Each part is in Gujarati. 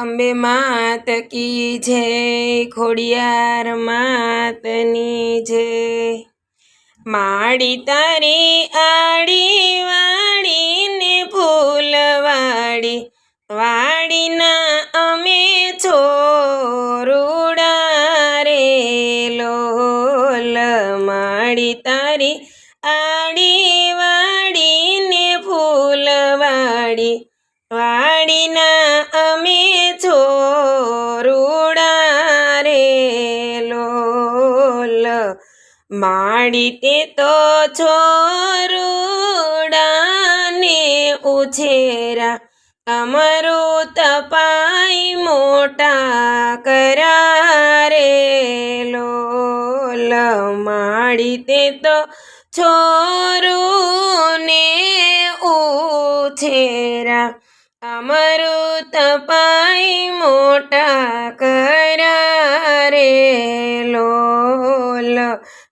અંબે માત કી જય, ખોડિયાર માતની જય. માડી તારી આડી વાડીને ફૂલવાડી વાડીના અમે છોરુડા રે લોલ. માડી તારી માડી તે તો છોરુડાને ઉછેરા. અમારું તપાઈ મોટા કરારે લોલ માડી તે તો છોરુને ઉછેરા. અમારું તપાઈ મોટા કરારે લોલ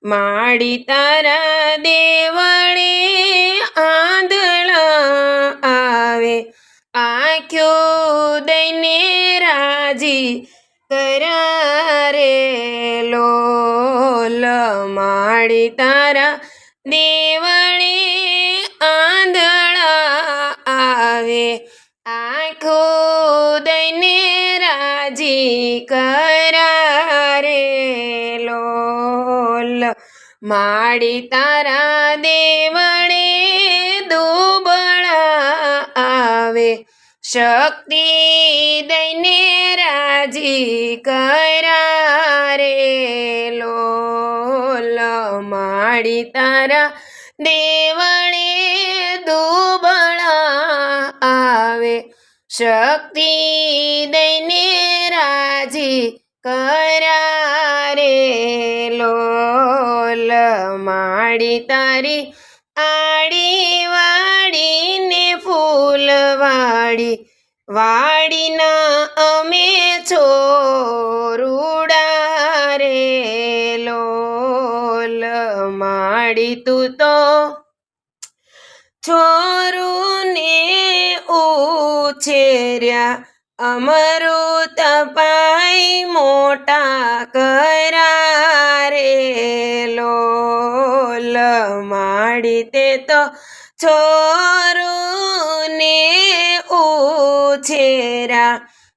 માડી તારા દેવળે આંધળા આવે. આંખ્યો દઈને રાજી કરારે લોલ. માડી તારા દેવળે આંખો દઈને રાજી કરારે લોલ. માડી તારા દેવણે દુબળા આવે. શક્તિ દઈને રાજી કરારે લોલ. માડી તારા દેવળે શક્તિ દઈને રાજી કરારે લોલ માડી તારી આડી વાડીને ફૂલવાડી વાડીના અમે છોરુડા રે લોલ માડી તું તો. છોરુને ઉછેર્યા અમૃત પાઈ મોટા કરારે લોલ માડી તે તો છોરુને ઉછેરા.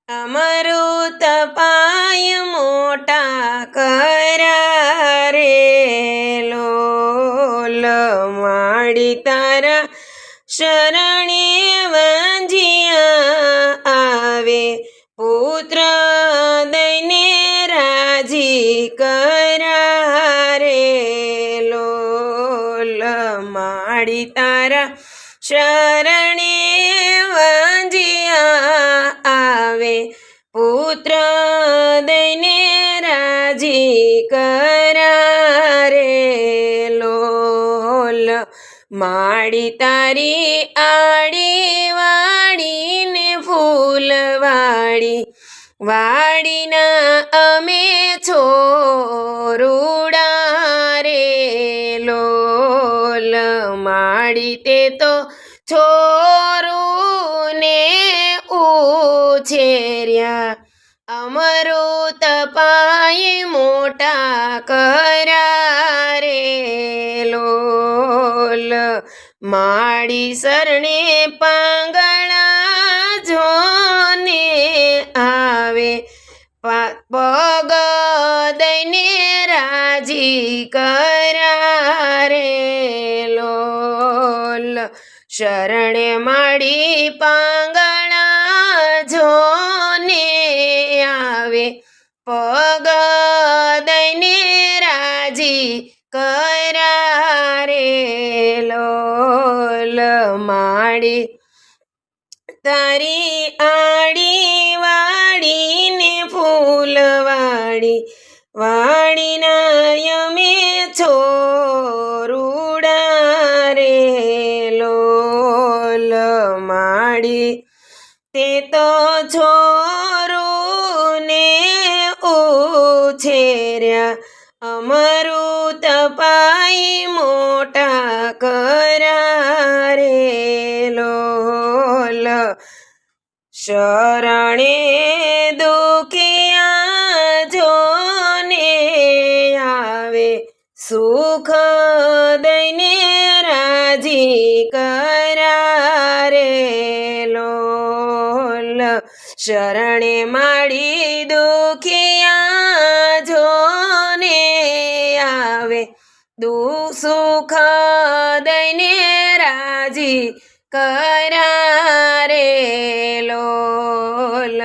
અમૃત પાય મોટા કરારે લોલ માડી તારા માડી તારી આડી વાળીને ફૂલવાળી વાડીના અમે છોરુડા રે લોલ માડી તે તો છોરુને ઉછેર્યા. અમૃત પાય મોટા કરારે લોલ માડી શરણે પાંગળા જોને આવે. પગ દઈને રાજી કરારે લોલ. શરણે માડી પાંગળા લોલ માડી તારી આડી વાડીને ફૂલ વાડી વાડીના યમે છોરુડા રે લોલ માડી તે તો છોરુને ઉછેર્યા રે લોલ શરણે દુખિયા જોને આવે સુખ દઈને રાજી કરા રે લોલ શરણે માં કરારે લોલ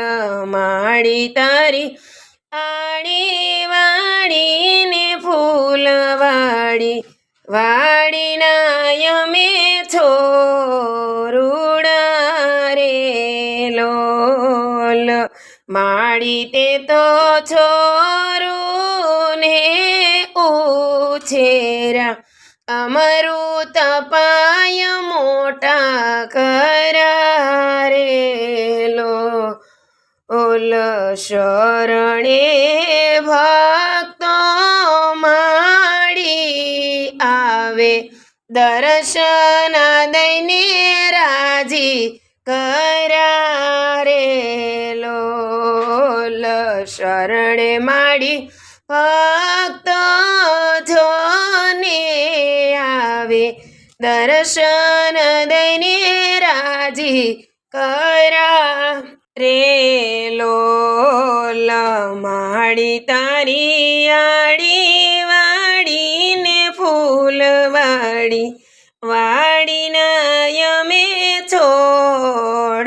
માડી તારી આડી વાડીને ફૂલ વાડી વાડીના યમે છો રૂડારે લોલ માડી તે તો છોરું ને ઉછેરા અમૃત પાય મોટા કરારેલો ઓલ શરણે ભક્તો માડી આવે. દર્શન દઈને રાજી કરારેલો શરણે માડી આવે. દર્શન દઈને રાજી કરા. રે લોલ માડી તારી આડી વાડીને ફૂલ વાડી વાડીના યમે છોડવા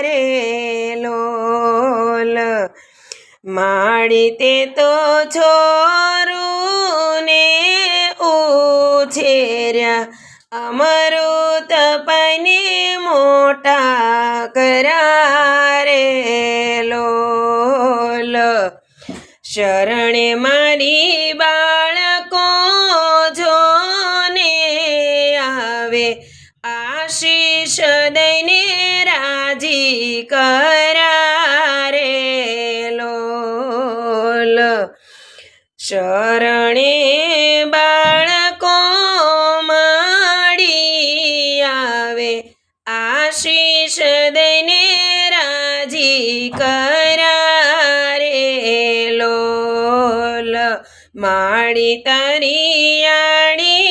રે લોલ માડી તે તો છોરું ઉછેર્યા. અમૃત તપાઈને મોટા કરારે લોલ શરણે મારી બાળકો જોને આવે, આશીષ દઈને રાજી કરારે લોલ શરણે માડી તારી આડી